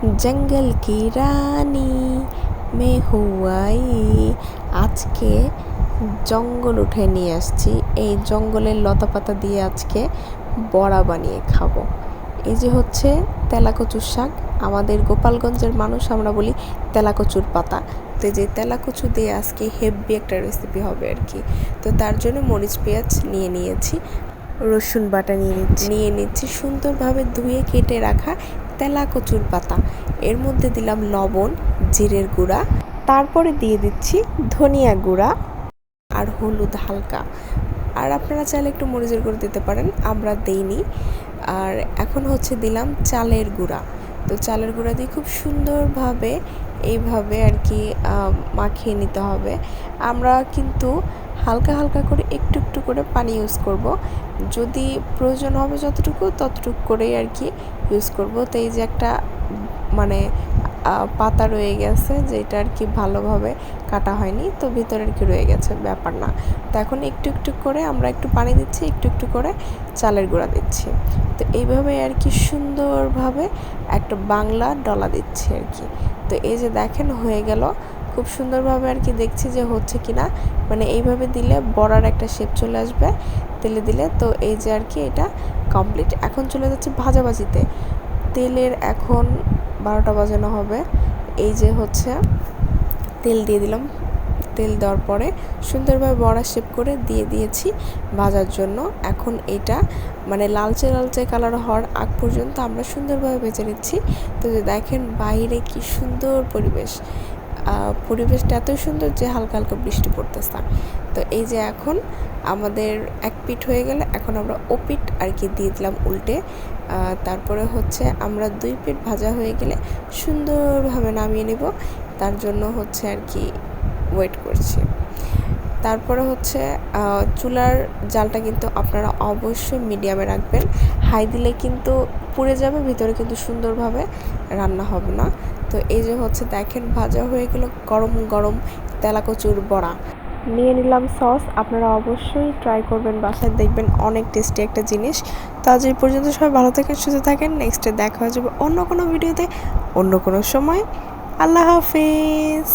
জঙ্গল কি রানী মে হুয়াই? আজকে জঙ্গল উঠে নিয়ে আসছি। এই জঙ্গলের লতাপাতা দিয়ে আজকে বড়া বানিয়ে খাব। এই যে হচ্ছে তেলাকচুর শাক। আমাদের গোপালগঞ্জের মানুষ আমরা বলি তেলাকচুর পাতা। তো এই যে তেলাকচু দিয়ে আজকে হেভি একটা রেসিপি হবে আর কি। তো তার জন্য মরিচ পেঁয়াজ নিয়ে নিয়েছি। রসুন বাটা নিয়ে নিচ্ছি। নিয়ে নিচ্ছি। সুন্দরভাবে ধুয়ে কেটে রাখা তেলা কচুর পাতা। এর মধ্যে দিলাম লবণ, জিরের গুঁড়া। তারপরে দিয়ে দিচ্ছি ধনিয়া গুঁড়া আর হলুদ হালকা। আর আপনারা চাইলে একটু মরিচের গুঁড়ো দিতে পারেন, আমরা দেইনি। আর এখন হচ্ছে দিলাম চালের গুঁড়া। তো চালের গুঁড়া দিয়ে খুব সুন্দরভাবে এইভাবে আর কি মাখিয়ে নিতে হবে। আমরা কিন্তু হালকা হালকা করে একটু একটু করে পানি ইউজ করব। যদি প্রয়োজন হবে যতটুকু, ততটুকু করেই আর কি ইউজ করব। তো এই যে একটা মানে পাতা রয়ে গেছে, যেটা আর কি ভালোভাবে কাটা হয়নি, তো ভিতরে আর কি রয়ে গেছে, ব্যাপার না। তো এখন একটু একটু করে আমরা একটু পানি দিচ্ছি, একটু একটু করে চালের গুঁড়া দিচ্ছি। তো এইভাবে আর কি সুন্দরভাবে একটা বাংলা ডলা দিচ্ছি আর কি। তো এই যে দেখেন, হয়ে গেল। খুব সুন্দরভাবে আর কি দেখছি যে হচ্ছে কি না মানে এইভাবে দিলে বড়ার একটা শেপ চলে আসবে, তেলে দিলে। তো এই যে আর কি এটা কমপ্লিট এখন চলে যাচ্ছে ভাজাভাজিতে। তেলের এখন বারোটা বাজানো হবে। এই যে হচ্ছে তেল দিয়ে দিলাম। তেল দেওয়ার পরে সুন্দরভাবে বড়া শেপ করে দিয়ে দিয়েছি ভাজার জন্য। এখন এটা মানে লালচে লালচে কালার হওয়ার আগ পর্যন্ত আমরা সুন্দরভাবে ভেজে নিচ্ছি। তো যে দেখেন বাইরে কি সুন্দর পরিবেশ। পরিবেশটা এতই সুন্দর যে হালকা হালকা বৃষ্টি পড়তেছে। তো এই যে এখন আমাদের এক পিঠ হয়ে গেলে এখন আমরা ও পিঠ আর কি দিয়ে দিলাম উল্টে। তারপরে হচ্ছে আমরা দুই প্লেট ভাজা হয়ে গেলে সুন্দরভাবে নামিয়ে নেব। তার জন্য হচ্ছে আর কি ওয়েট করছি। তারপরে হচ্ছে চুলার জালটা কিন্তু আপনারা অবশ্যই মিডিয়ামে রাখবেন। হাই দিলে কিন্তু পুড়ে যাবে, ভিতরে কিন্তু সুন্দরভাবে রান্না হবে না। তো এই যে হচ্ছে, দেখেন ভাজা হয়ে গেল গরম গরম তেলাকচুর বড়া। নিয়ে নিলাম সস। আপনারা অবশ্যই ট্রাই করবেন, বাসায় দেখবেন অনেক টেস্টি একটা জিনিস। তো আজ এই পর্যন্ত সবাই ভালো থাকেন, সুস্থ থাকেন। নেক্সটে দেখা হয়ে যাবে অন্য কোনো ভিডিওতে অন্য কোনো সময়। আল্লাহ হাফিজ।